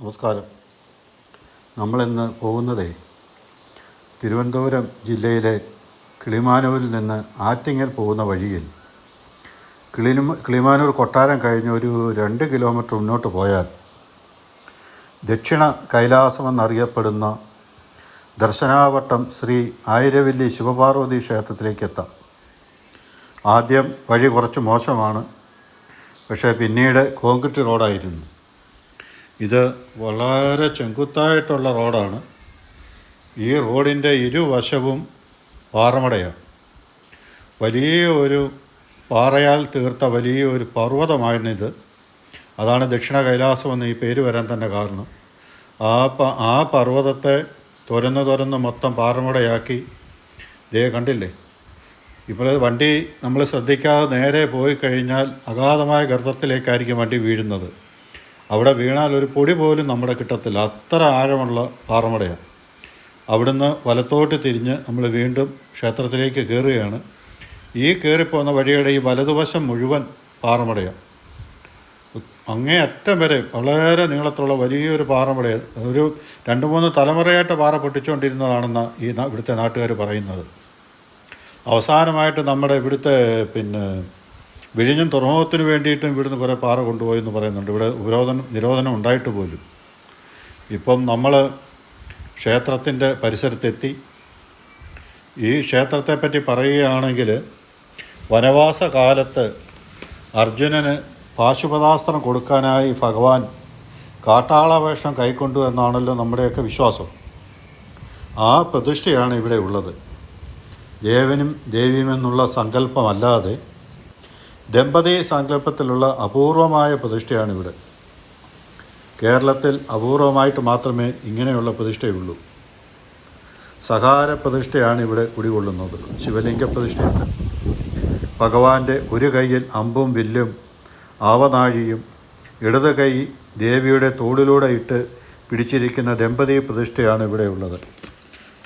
നമസ്കാരം. നമ്മളിന്ന് പോകുന്നതേ തിരുവനന്തപുരം ജില്ലയിലെ കിളിമാനൂരിൽ നിന്ന് ആറ്റിങ്ങൽ പോകുന്ന വഴിയിൽ. കിളിമ കിളിമാനൂർ കൊട്ടാരം കഴിഞ്ഞ് ഒരു രണ്ട് കിലോമീറ്റർ മുന്നോട്ട് പോയാൽ ദക്ഷിണ കൈലാസമെന്നറിയപ്പെടുന്ന ദർശനാവട്ടം ശ്രീ ആയിരവല്ലി ശിവപാർവതി ക്ഷേത്രത്തിലേക്ക് എത്താം. ആദ്യം വഴി കുറച്ച് മോശമാണ്. പക്ഷേ പിന്നീട് കോൺക്രീറ്റ് റോഡായിരുന്നു. ഇത് വളരെ ചെങ്കുത്തായിട്ടുള്ള റോഡാണ്. ഈ റോഡിന്റെ ഇരുവശവും പാറമടയാണ്. വലിയ ഒരു പാറയാൽ തീർത്ത വലിയ ഒരു പർവതമായിരുന്നിത് അതാണ് ദക്ഷിണ കൈലാസം എന്ന് ഈ പേര് വരാൻ തന്നെ കാരണം. ആ പ ആ പർവതത്തെ തുരന്ന് തുരന്ന് മൊത്തം പാറമടയാക്കി ദേ കണ്ടില്ലേ? ഇപ്പോൾ വണ്ടി നമ്മൾ ശ്രദ്ധിക്കാതെ നേരെ പോയി കഴിഞ്ഞാൽ അഗാധമായ ഗർത്തത്തിലേക്കായിരിക്കും വണ്ടി വീഴുന്നത്. അവിടെ വീണാൽ ഒരു പൊടി പോലും നമ്മുടെ കിട്ടത്തില്ല. അത്ര ആഴമുള്ള പാറമടയാണ്. അവിടുന്ന് വലത്തോട്ട് തിരിഞ്ഞ് നമ്മൾ വീണ്ടും ക്ഷേത്രത്തിലേക്ക് കയറുകയാണ്. ഈ കയറിപ്പോകുന്ന വഴിയുടെ ഈ വലതുവശം മുഴുവൻ പാറമടയാണ്. അങ്ങേ അറ്റം വരെ വളരെ നീളത്തുള്ള വലിയൊരു പാറമടയാണ്. ഒരു രണ്ട് മൂന്ന് തലമുറയായിട്ട് പാറ പൊട്ടിച്ചുകൊണ്ടിരുന്നതാണെന്ന് ഈ ഇവിടുത്തെ നാട്ടുകാർ പറയുന്നത്. അവസാനമായിട്ട് നമ്മുടെ ഇവിടുത്തെ പിന്നെ വിഴിഞ്ഞം തുറമുഖത്തിന് വേണ്ടിയിട്ടും ഇവിടുന്ന് കുറേ പാറ കൊണ്ടുപോയി എന്ന് പറയുന്നുണ്ട്. ഇവിടെ ഉപരോധനം നിരോധനം ഉണ്ടായിട്ട് പോലും. ഇപ്പം നമ്മൾ ക്ഷേത്രത്തിന്റെ പരിസരത്തെത്തി. ഈ ക്ഷേത്രത്തെപ്പറ്റി പറയുകയാണെങ്കിൽ വനവാസ കാലത്ത് അർജുനന് പാശുപതാസ്ത്രം കൊടുക്കാനായി ഭഗവാൻ കാട്ടാളവേഷം കൈക്കൊണ്ടു എന്നാണല്ലോ നമ്മുടെയൊക്കെ വിശ്വാസം. ആ പ്രതിഷ്ഠയാണ് ഇവിടെ ഉള്ളത്. ദേവനും ദേവിയുമെന്നുള്ള സങ്കല്പമല്ലാതെ ദമ്പതി സങ്കല്പത്തിലുള്ള അപൂർവമായ പ്രതിഷ്ഠയാണ് ഇവിടെ കേരളത്തിൽ അപൂർവമായിട്ട് മാത്രമേ ഇങ്ങനെയുള്ള പ്രതിഷ്ഠയുള്ളൂ. സഹാര പ്രതിഷ്ഠയാണ് ഇവിടെ കുടികൊള്ളുന്നത്. ശിവലിംഗ പ്രതിഷ്ഠയല്ല ഭഗവാന്റെ ഒരു കൈയിൽ അമ്പും വില്ലും ആവനാഴിയും ഇടത് കൈ ദേവിയുടെ തോളിലൂടെ ഇട്ട് പിടിച്ചിരിക്കുന്ന ദമ്പതി പ്രതിഷ്ഠയാണ് ഇവിടെ ഉള്ളത്.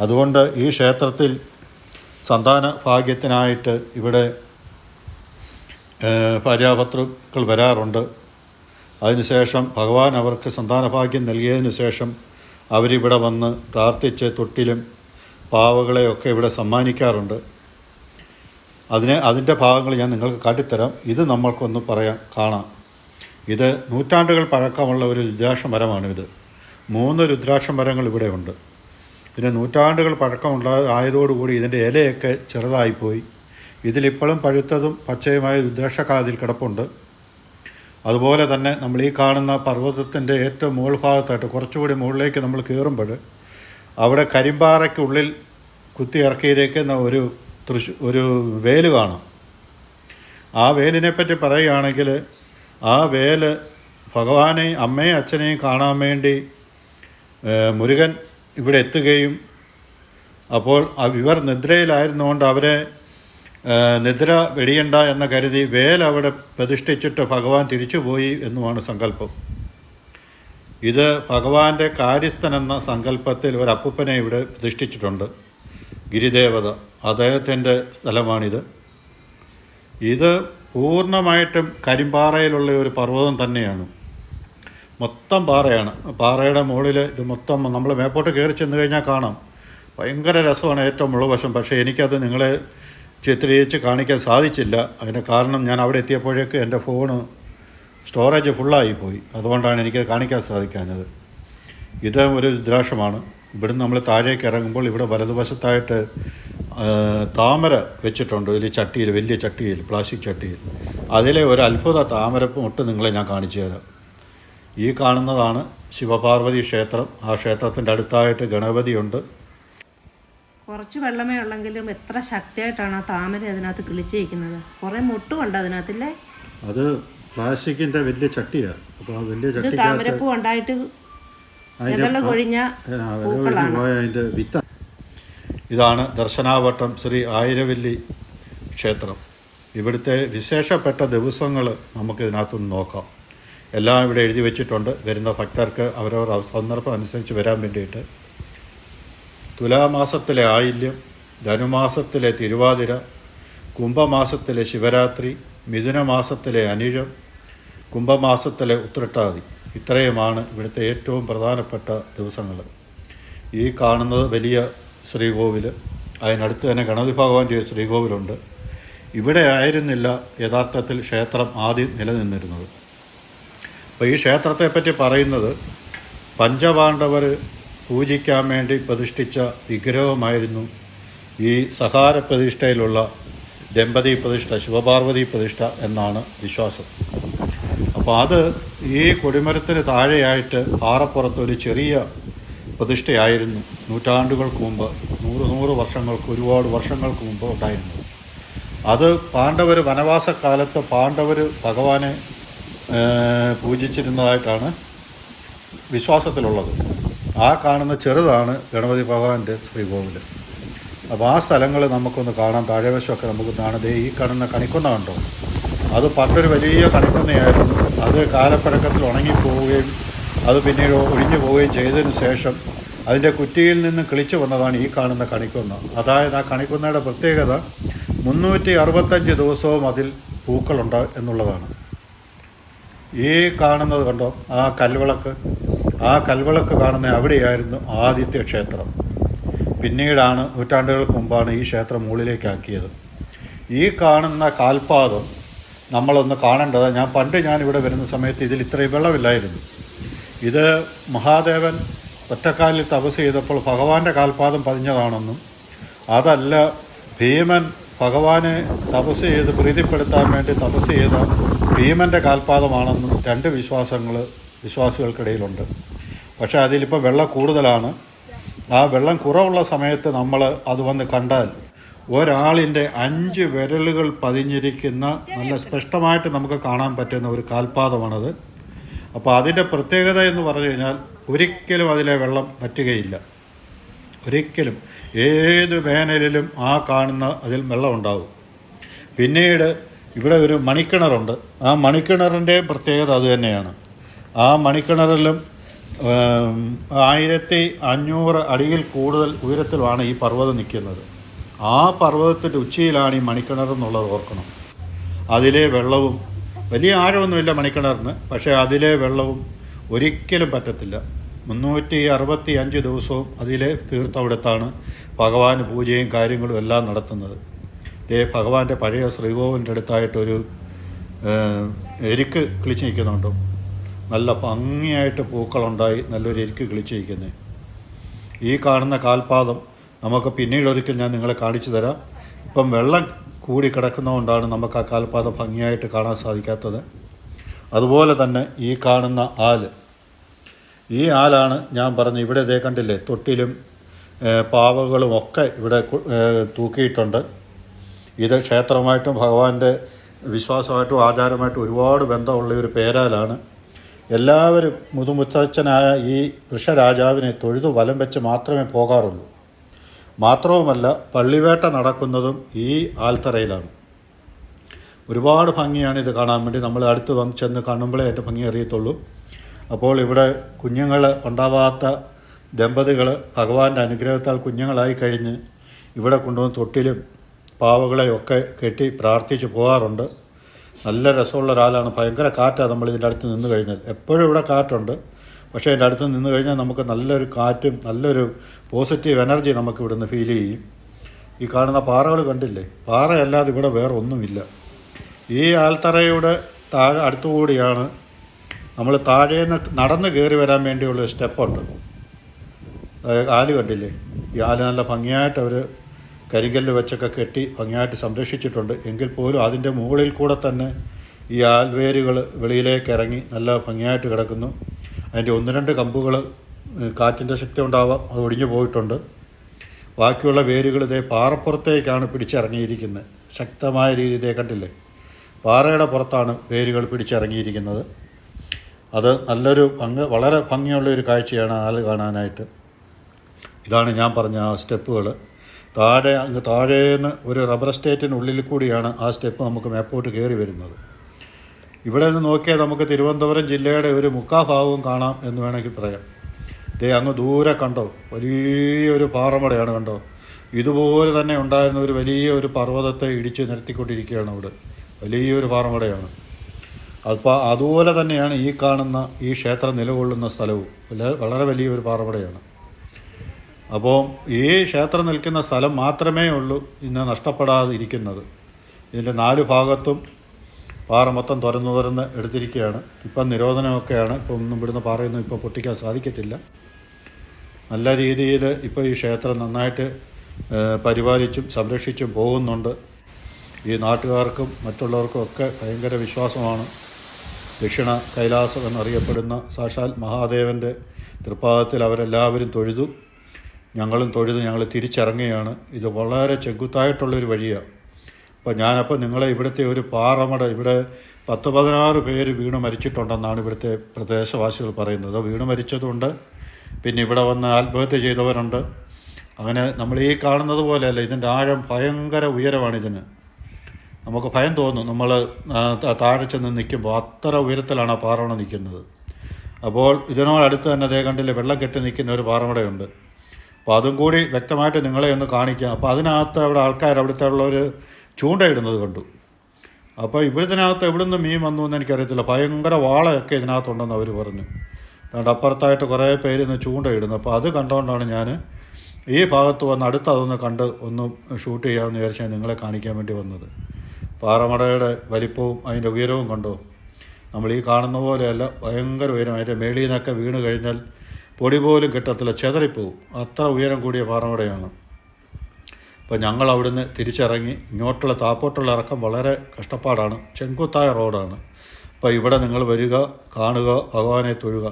അതുകൊണ്ട് ഈ ക്ഷേത്രത്തിൽ സന്താന ഭാഗ്യത്തിനായിട്ട് ഇവിടെ ഭാര്യാഭർത്തൃക്കൾ വരാറുണ്ട്. അതിനുശേഷം ഭഗവാൻ അവർക്ക് സന്താനഭാഗ്യം നൽകിയതിനു ശേഷം അവരിവിടെ വന്ന് പ്രാർത്ഥിച്ച് തൊട്ടിലും പാവകളെയൊക്കെ ഇവിടെ സമ്മാനിക്കാറുണ്ട്. അതിനെ അതിന്റെ ഭാഗങ്ങൾ ഞാൻ നിങ്ങൾക്ക് കാട്ടിത്തരാം. ഇത് നമ്മൾക്കൊന്ന് പറയാം കാണാം. ഇത് നൂറ്റാണ്ടുകൾ പഴക്കമുള്ള ഒരു രുദ്രാക്ഷ ഇത്. മൂന്ന് രുദ്രാക്ഷ മരങ്ങൾ ഇവിടെ ഉണ്ട്. നൂറ്റാണ്ടുകൾ പഴക്കമുള്ള ആയതോടുകൂടി ഇതിന്റെ ഇലയൊക്കെ ചെറുതായിപ്പോയി. ഇതിലിപ്പോഴും പഴുത്തതും പച്ചയുമായ രുദ്രാക്ഷക്കാതിൽ കിടപ്പുണ്ട്. അതുപോലെ തന്നെ നമ്മൾ ഈ കാണുന്ന പർവതത്തിന്റെ ഏറ്റവും മുകൾ ഭാഗത്തായിട്ട് കുറച്ചുകൂടി മുകളിലേക്ക് നമ്മൾ കയറുമ്പോൾ അവിടെ കരിമ്പാറയ്ക്കുള്ളിൽ കുത്തി ഇറക്കിയിരിക്കുന്ന ഒരു തൃശ് ഒരു വേൽ കാണാം. ആ വേലിനെപ്പറ്റി പറയുകയാണെങ്കിൽ ആ വേൽ ഭഗവാനെയും അമ്മയും അച്ഛനെയും കാണാൻ വേണ്ടി മുരുകൻ ഇവിടെ എത്തുകയും അപ്പോൾ ഇവർ നിദ്രയിലായിരുന്നുകൊണ്ട് അവരെ നിദ്ര വെടിയണ്ട എന്ന കരുതി വേൽ അവിടെ പ്രതിഷ്ഠിച്ചിട്ട് ഭഗവാൻ തിരിച്ചുപോയി എന്നുമാണ് സങ്കല്പം. ഇത് ഭഗവാന്റെ കാര്യസ്ഥൻ എന്ന സങ്കല്പത്തിൽ ഒരു അപ്പൂപ്പനെ ഇവിടെ പ്രതിഷ്ഠിച്ചിട്ടുണ്ട്. ഗിരിദേവത അദ്ദേഹത്തിന്റെ സ്ഥലമാണിത്. ഇത് പൂർണമായിട്ടും കരിമ്പാറയിലുള്ള ഒരു പർവതം തന്നെയാണ്. മൊത്തം പാറയാണ്. പാറയുടെ മുകളിൽ ഇത് മൊത്തം നമ്മൾ മേപ്പോട്ട് കയറി ചെന്ന് കഴിഞ്ഞാൽ കാണാം. ഭയങ്കര രസമാണ് ഏറ്റവും മുളവശം പക്ഷേ എനിക്കത് നിങ്ങളെ ചിത്രീകരിച്ച് കാണിക്കാൻ സാധിച്ചില്ല. അതിന് കാരണം ഞാൻ അവിടെ എത്തിയപ്പോഴേക്ക് എന്റെ ഫോണ് സ്റ്റോറേജ് ഫുള്ളായി പോയി. അതുകൊണ്ടാണ് എനിക്ക് കാണിക്കാൻ സാധിക്കാഞ്ഞത്. ഇത് ഒരു ദ്രാക്ഷമാണ്. ഇവിടുന്ന് നമ്മൾ താഴേക്ക് ഇറങ്ങുമ്പോൾ ഇവിടെ വലതുവശത്തായിട്ട് താമര വെച്ചിട്ടുണ്ട്. വലിയ ചട്ടിയിൽ വലിയ ചട്ടിയിൽ പ്ലാസ്റ്റിക് ചട്ടിയിൽ. അതിലെ ഒരു അത്ഭുത താമരപ്പൊട്ട് നിങ്ങളെ ഞാൻ കാണിച്ചു തരാം. ഈ കാണുന്നതാണ് ശിവപാർവതി ക്ഷേത്രം. ആ ക്ഷേത്രത്തിന്റെ അടുത്തായിട്ട് ഗണപതിയുണ്ട്. കുറച്ച് വെള്ളമേ ഉള്ളെങ്കിലും എത്ര ശക്തിയായിട്ടാണ് ആ താമര അതിനകത്ത് കിളിച്ചിരിക്കുന്നത് കുറേ മുട്ടുമുണ്ട് അതിനകത്തില്ലേ? അത് പ്ലാസ്റ്റിക്കിന്റെ വലിയ ചട്ടിയാണ് അപ്പോൾ ആ വലിയ ചട്ടി താമരപ്പൂ ഉണ്ടായിട്ട് കൊഴിഞ്ഞ അതിന്റെ വിത്ത. ഇതാണ് ദർശനാവട്ടം ശ്രീ ആയിരവല്ലി ക്ഷേത്രം. ഇവിടുത്തെ വിശേഷപ്പെട്ട ദിവസങ്ങൾ നമുക്ക് ഇതിനകത്തുനിന്ന് നോക്കാം. എല്ലാം ഇവിടെ എഴുതി വെച്ചിട്ടുണ്ട്. വരുന്ന ഭക്തർക്ക് അവരവർ സന്ദർഭം അനുസരിച്ച് വരാൻ വേണ്ടിയിട്ട്. തുലാമാസത്തിലെ ആയില്യം ധനുമാസത്തിലെ തിരുവാതിര കുംഭമാസത്തിലെ ശിവരാത്രി മിഥുനമാസത്തിലെ അനിഴം കുംഭമാസത്തിലെ ഉത്രട്ടാതി. ഇത്രയുമാണ് ഇവിടുത്തെ ഏറ്റവും പ്രധാനപ്പെട്ട ദിവസങ്ങൾ. ഈ കാണുന്നത് വലിയ ശ്രീകോവിൽ അതിനടുത്ത് തന്നെ ഗണപതി ഭഗവാന്റെ ഒരു ശ്രീകോവിലുണ്ട്. ഇവിടെ ആയിരുന്നില്ല യഥാർത്ഥത്തിൽ ക്ഷേത്രം ആദ്യം നിലനിന്നിരുന്നത്. അപ്പോൾ ഈ ക്ഷേത്രത്തെപ്പറ്റി പറയുന്നത് പഞ്ചപാണ്ഡവർ പൂജിക്കാൻ വേണ്ടി പ്രതിഷ്ഠിച്ച വിഗ്രഹമായിരുന്നു ഈ സഹാര പ്രതിഷ്ഠയിലുള്ള ദമ്പതി പ്രതിഷ്ഠ ശിവപാർവതി പ്രതിഷ്ഠ എന്നാണ് വിശ്വാസം. അപ്പോൾ അത് ഈ കൊടിമരത്തിന് താഴെയായിട്ട് പാറപ്പുറത്ത് ഒരു ചെറിയ പ്രതിഷ്ഠയായിരുന്നു നൂറ്റാണ്ടുകൾക്ക് മുമ്പ് നൂറ് നൂറ് വർഷങ്ങൾക്ക് ഒരുപാട് വർഷങ്ങൾക്ക് മുമ്പ് ഉണ്ടായിരുന്നു അത് പാണ്ഡവർ വനവാസക്കാലത്ത് പാണ്ഡവർ ഭഗവാനെ പൂജിച്ചിരുന്നതായിട്ടാണ് വിശ്വാസത്തിലുള്ളത്. ആ കാണുന്ന ചെറുതാണ് ഗണപതി ഭഗവാന്റെ ശ്രീകോവിൽ അപ്പോൾ ആ സ്ഥലങ്ങൾ നമുക്കൊന്ന് കാണാം. താഴെവശമൊക്കെ നമുക്ക് കാണാം. ദേ ഈ കാണുന്ന കണിക്കുന്ന കണ്ടോ? അത് പണ്ടൊരു വലിയ കണിക്കുന്നയായിരുന്നു. അത് കാലപ്പഴക്കത്തിൽ ഉണങ്ങിപ്പോവുകയും അത് പിന്നീട് ഒഴിഞ്ഞു പോവുകയും ചെയ്തതിന് ശേഷം അതിന്റെ കുറ്റിയിൽ നിന്ന് കിളിച്ചു വന്നതാണ് ഈ കാണുന്ന കണിക്കൊന്ന. അതായത് ആ കണിക്കൊന്നയുടെ പ്രത്യേകത മുന്നൂറ്റി അറുപത്തഞ്ച് ദിവസവും അതിൽ പൂക്കളുണ്ട് എന്നുള്ളതാണ്. ഈ കാണുന്നത് കണ്ടോ? ആ കൽവിളക്ക് ആ കൽവിളക്ക് കാണുന്ന അവിടെയായിരുന്നു ആദ്യത്തെ ക്ഷേത്രം. പിന്നീടാണ് നൂറ്റാണ്ടുകൾക്ക് മുമ്പാണ് ഈ ക്ഷേത്രം മുകളിലേക്കാക്കിയത്. ഈ കാണുന്ന കാൽപാദം നമ്മളൊന്ന് കാണേണ്ടത്. ഞാൻ പണ്ട് ഞാൻ ഇവിടെ വരുന്ന സമയത്ത് ഇതിൽ ഇത്രയും വെള്ളമില്ലായിരുന്നു. ഇത് മഹാദേവൻ ഒറ്റക്കാലിൽ തപസ് ചെയ്തപ്പോൾ ഭഗവാന്റെ കാൽപാദം പതിഞ്ഞതാണെന്നും അതല്ല ഭീമൻ ഭഗവാനെ തപസ് ചെയ്ത് പ്രീതിപ്പെടുത്താൻ വേണ്ടി തപസ് ചെയ്ത ഭീമന്റെ കാൽപാദമാണെന്നും രണ്ട് വിശ്വാസങ്ങൾ വിശ്വാസികൾക്കിടയിലുണ്ട്. പക്ഷേ അതിലിപ്പോൾ വെള്ളം കൂടുതലാണ്. ആ വെള്ളം കുറവുള്ള സമയത്ത് നമ്മൾ അത് വന്ന് കണ്ടാൽ ഒരാളിന്റെ അഞ്ച് വിരലുകൾ പതിഞ്ഞിരിക്കുന്ന നല്ല സ്പഷ്ടമായിട്ട് നമുക്ക് കാണാൻ പറ്റുന്ന ഒരു കാൽപാദമാണത്. അപ്പോൾ അതിന്റെ പ്രത്യേകത എന്ന് പറഞ്ഞു കഴിഞ്ഞാൽ ഒരിക്കലും അതിലെ വെള്ളം പറ്റുകയില്ല ഒരിക്കലും ഏത് വേനലിലും ആ കാണുന്ന അതിൽ വെള്ളം ഉണ്ടാവും. പിന്നീട് ഇവിടെ ഒരു മണിക്കിണറുണ്ട്. ആ മണിക്കിണറിന്റെ പ്രത്യേകത അത് തന്നെയാണ്. ആ മണിക്കിണറിലും ആയിരത്തി അഞ്ഞൂറ് അടിയിൽ കൂടുതൽ ഉയരത്തിലാണ് ഈ പർവതം നിൽക്കുന്നത്. ആ പർവതത്തിന്റെ ഉച്ചയിലാണ് ഈ മണിക്കിണർ എന്നുള്ളത് ഓർക്കണം. അതിലെ വെള്ളവും വലിയ ആഴമൊന്നുമില്ല മണിക്കിണറിന് പക്ഷേ അതിലെ വെള്ളവും ഒരിക്കലും പറ്റത്തില്ല. മുന്നൂറ്റി അറുപത്തി അഞ്ച് ദിവസവും അതിലെ തീർത്ഥവിടത്താണ് ഭഗവാൻ പൂജയും കാര്യങ്ങളും എല്ലാം നടത്തുന്നത്. ദേ ഭഗവാന്റെ പഴയ ശ്രീകോവിലിന്റെ അടുത്തായിട്ടൊരു എരിക്ക് കിളിച്ച് നിൽക്കുന്നുണ്ടോ? നല്ല ഭംഗിയായിട്ട് പൂക്കളുണ്ടായി നല്ലൊരു എരിക്ക് കിളിച്ചിരിക്കുന്നത് ഈ കാണുന്ന കാൽപാദം നമുക്ക് പിന്നീട് ഒരിക്കൽ ഞാൻ നിങ്ങളെ കാണിച്ചു തരാം. ഇപ്പം വെള്ളം കൂടി കിടക്കുന്നതുകൊണ്ടാണ് നമുക്ക് ആ കാൽപാദം ഭംഗിയായിട്ട് കാണാൻ സാധിക്കാത്തത്. അതുപോലെ തന്നെ ഈ കാണുന്ന ആൽ. ഈ ആലാണ് ഞാൻ പറഞ്ഞ ഇവിടെ ഇതേ കണ്ടില്ലേ തൊട്ടിലും പാവകളും ഒക്കെ ഇവിടെ തൂക്കിയിട്ടുണ്ട്. ഇത് ക്ഷേത്രമായിട്ടും ഭഗവാന്റെ വിശ്വാസമായിട്ടും ആചാരമായിട്ടും ഒരുപാട് ബന്ധമുള്ള ഒരു പേരാലാണ്. എല്ലാവരും മുതുമുത്തച്ഛനായ ഈ വൃഷരാജാവിനെ തൊഴുതു വലം വെച്ച് മാത്രമേ പോകാറുള്ളൂ. മാത്രവുമല്ല പള്ളിവേട്ട നടക്കുന്നതും ഈ ആൽത്തറയിലാണ്. ഒരുപാട് ഭംഗിയാണ് ഇത് കാണാൻ വേണ്ടി നമ്മൾ അടുത്ത് വന്ന് ചെന്ന് കാണുമ്പോഴേ എന്റെ ഭംഗി അറിയത്തുള്ളൂ. അപ്പോൾ ഇവിടെ കുഞ്ഞുങ്ങൾ ഉണ്ടാവാത്ത ദമ്പതികൾ ഭഗവാന്റെ അനുഗ്രഹത്താൽ കുഞ്ഞുങ്ങളായി കഴിഞ്ഞ് ഇവിടെ കൊണ്ടുവന്ന് തൊട്ടിലും പാവകളെയൊക്കെ കെട്ടി പ്രാർത്ഥിച്ച് പോകാറുണ്ട്. നല്ല രസമുള്ള ഒരാളാണ്. ഭയങ്കര കാറ്റാണ് നമ്മൾ ഇതിന്റെ അടുത്ത് നിന്ന് കഴിഞ്ഞാൽ എപ്പോഴും ഇവിടെ കാറ്റുണ്ട്. പക്ഷേ ഇതിന്റെ അടുത്ത് നിന്ന് കഴിഞ്ഞാൽ നമുക്ക് നല്ലൊരു കാറ്റും നല്ലൊരു പോസിറ്റീവ് എനർജി നമുക്ക് ഇവിടുന്ന് ഫീൽ ചെയ്യും. ഈ കാണുന്ന പാറകൾ കണ്ടില്ലേ? പാറയല്ലാതെ ഇവിടെ വേറെ ഒന്നുമില്ല. ഈ ആൽത്തറയുടെ താഴെ അടുത്തുകൂടിയാണ് നമ്മൾ താഴേന്ന് നടന്ന് കയറി വരാൻ വേണ്ടിയുള്ള സ്റ്റെപ്പുണ്ട്. ആൽ കണ്ടില്ലേ? ഈ ആൽ നല്ല ഭംഗിയായിട്ട് അവർ കരിങ്കല്ല് വെച്ചൊക്കെ കെട്ടി ഭംഗിയായിട്ട് സംരക്ഷിച്ചിട്ടുണ്ട്. എങ്കിൽ പോലും അതിന്റെ മുകളിൽ കൂടെ തന്നെ ഈ ആൽവേരുകൾ വെളിയിലേക്ക് ഇറങ്ങി നല്ല ഭംഗിയായിട്ട് കിടക്കുന്നു. അതിന്റെ ഒന്ന് രണ്ട് കമ്പുകൾ കാറ്റിന്റെ ശക്തി ഉണ്ടാവാം അത് ഒടിഞ്ഞു പോയിട്ടുണ്ട്. ബാക്കിയുള്ള വേരുകൾ ഇതേ പാറപ്പുറത്തേക്കാണ് പിടിച്ചിറങ്ങിയിരിക്കുന്നത്. ശക്തമായ രീതി ഇതേ കണ്ടില്ലേ? പാറയുടെ പുറത്താണ് വേരുകൾ പിടിച്ചിറങ്ങിയിരിക്കുന്നത്. അത് നല്ലൊരു ഭംഗി വളരെ ഭംഗിയുള്ള ഒരു കാഴ്ചയാണ് ആൾ കാണാനായിട്ട്. ഇതാണ് ഞാൻ പറഞ്ഞ ആ സ്റ്റെപ്പുകൾ താഴെ അങ്ങ് താഴേന്ന് ഒരു റബ്ബർ എസ്റ്റേറ്റിനുള്ളിൽ കൂടിയാണ് ആ സ്റ്റെപ്പ് നമുക്ക് മേപ്പോട്ട് കയറി വരുന്നത്. ഇവിടെ നിന്ന് നോക്കിയാൽ നമുക്ക് തിരുവനന്തപുരം ജില്ലയുടെ ഒരു മുക്കാഭാഗവും കാണാം എന്ന് വേണമെങ്കിൽ പറയാം. ദേ അങ്ങ് ദൂരെ കണ്ടോ? വലിയൊരു പാറമടയാണ് കണ്ടോ? ഇതുപോലെ തന്നെ ഉണ്ടായിരുന്ന ഒരു വലിയ ഒരു പർവതത്തെ ഇടിച്ച് നിരത്തിക്കൊണ്ടിരിക്കുകയാണ് അവിടെ. വലിയൊരു പാറമടയാണ്. അപ്പോൾ അതുപോലെ തന്നെയാണ് ഈ കാണുന്ന ഈ ക്ഷേത്രം നിലകൊള്ളുന്ന സ്ഥലവും. വളരെ വലിയൊരു പാറമടയാണ്. അപ്പോൾ ഈ ക്ഷേത്രം നിൽക്കുന്ന സ്ഥലം മാത്രമേ ഉള്ളൂ ഇന്ന് നഷ്ടപ്പെടാതിരിക്കുന്നത്. ഇതിന്റെ നാല് ഭാഗത്തും പാറ മൊത്തം തുറന്നു തുറന്ന് എടുത്തിരിക്കുകയാണ്. ഇപ്പം നിരോധനമൊക്കെയാണ്. ഇപ്പം ഒന്നും ഇവിടുന്ന് പാറയൊന്നും ഇപ്പോൾ പൊട്ടിക്കാൻ സാധിക്കത്തില്ല. നല്ല രീതിയിൽ ഇപ്പോൾ ഈ ക്ഷേത്രം നന്നായിട്ട് പരിപാലിച്ചും സംരക്ഷിച്ചും പോകുന്നുണ്ട്. ഈ നാട്ടുകാർക്കും മറ്റുള്ളവർക്കും ഒക്കെ ഭയങ്കര വിശ്വാസമാണ്. ദക്ഷിണ കൈലാസം എന്നറിയപ്പെടുന്ന സാക്ഷാൽ മഹാദേവന്റെ തൃപ്പാദത്തിൽ അവരെല്ലാവരും തൊഴുതു. ഞങ്ങളും തൊഴുത് ഞങ്ങൾ തിരിച്ചിറങ്ങുകയാണ്. ഇത് വളരെ ചെങ്കുത്തായിട്ടുള്ളൊരു വഴിയാണ്. അപ്പോൾ ഞാനപ്പോൾ നിങ്ങളെ ഇവിടുത്തെ ഒരു പാറമട ഇവിടെ പത്ത് പതിനാറ് പേര് വീണ് മരിച്ചിട്ടുണ്ടെന്നാണ് ഇവിടുത്തെ പ്രദേശവാസികൾ പറയുന്നത്. വീണ് മരിച്ചതുണ്ട്. പിന്നെ ഇവിടെ വന്ന് ആത്മഹത്യ ചെയ്തവരുണ്ട്. അങ്ങനെ നമ്മൾ ഈ കാണുന്നത് പോലെയല്ല ഇതിന്റെ ആഴം ഭയങ്കര ഉയരമാണ് ഇതിന് നമുക്ക് ഭയം തോന്നും. നമ്മൾ താഴെ ചെന്ന് നിൽക്കുമ്പോൾ അത്ര ഉയരത്തിലാണ് ആ പാറമട നിൽക്കുന്നത്. അപ്പോൾ ഇതിനോടടുത്ത് തന്നെ അതേ കണ്ടില്ലേ വെള്ളം കെട്ടി നിൽക്കുന്ന ഒരു പാറമടയുണ്ട്. അപ്പോൾ അതും കൂടി വ്യക്തമായിട്ട് നിങ്ങളെ ഒന്ന് കാണിക്കുക അപ്പോൾ അതിനകത്ത് അവിടെ ആൾക്കാർ അവിടുത്തെ ഉള്ളവർ ചൂണ്ടയിടുന്നത് കണ്ടു. അപ്പോൾ ഇവിടത്തിനകത്ത് എവിടെ നിന്ന് മീൻ വന്നു എന്ന് എനിക്കറിയത്തില്ല. ഭയങ്കര വാളയൊക്കെ ഇതിനകത്തുണ്ടെന്ന് അവർ പറഞ്ഞു. അതുകൊണ്ട് അപ്പുറത്തായിട്ട് കുറേ പേര് ഇന്ന് ചൂണ്ടയിടുന്നു. അപ്പോൾ അത് കണ്ടുകൊണ്ടാണ് ഞാൻ ഈ ഭാഗത്ത് വന്ന് അടുത്ത് അതൊന്ന് കണ്ട് ഒന്ന് ഷൂട്ട് ചെയ്യാമെന്ന് വിചാരിച്ചാൽ നിങ്ങളെ കാണിക്കാൻ വേണ്ടി വന്നത്. പാറമടയുടെ വലിപ്പവും അതിന്റെ ഉയരവും കണ്ടോ. നമ്മൾ ഈ കാണുന്ന പോലെയല്ല ഭയങ്കര ഉയരം. അതിന്റെ മേളിൽ നിന്നൊക്കെ വീണ് കഴിഞ്ഞാൽ പൊടി പോലും കിട്ടത്തില്ല. ചെതറിപ്പോവും. അത്ര ഉയരം കൂടിയ പാറമടയാണ്. അപ്പോൾ ഞങ്ങൾ അവിടുന്ന് തിരിച്ചിറങ്ങി ഇങ്ങോട്ടുള്ള താപ്പോട്ടുള്ള ഇറക്കം വളരെ കഷ്ടപ്പാടാണ്. ചെങ്കുത്തായ റോഡാണ്. അപ്പോൾ ഇവിടെ നിങ്ങൾ വരിക കാണുക ഭഗവാനെ തൊഴുക.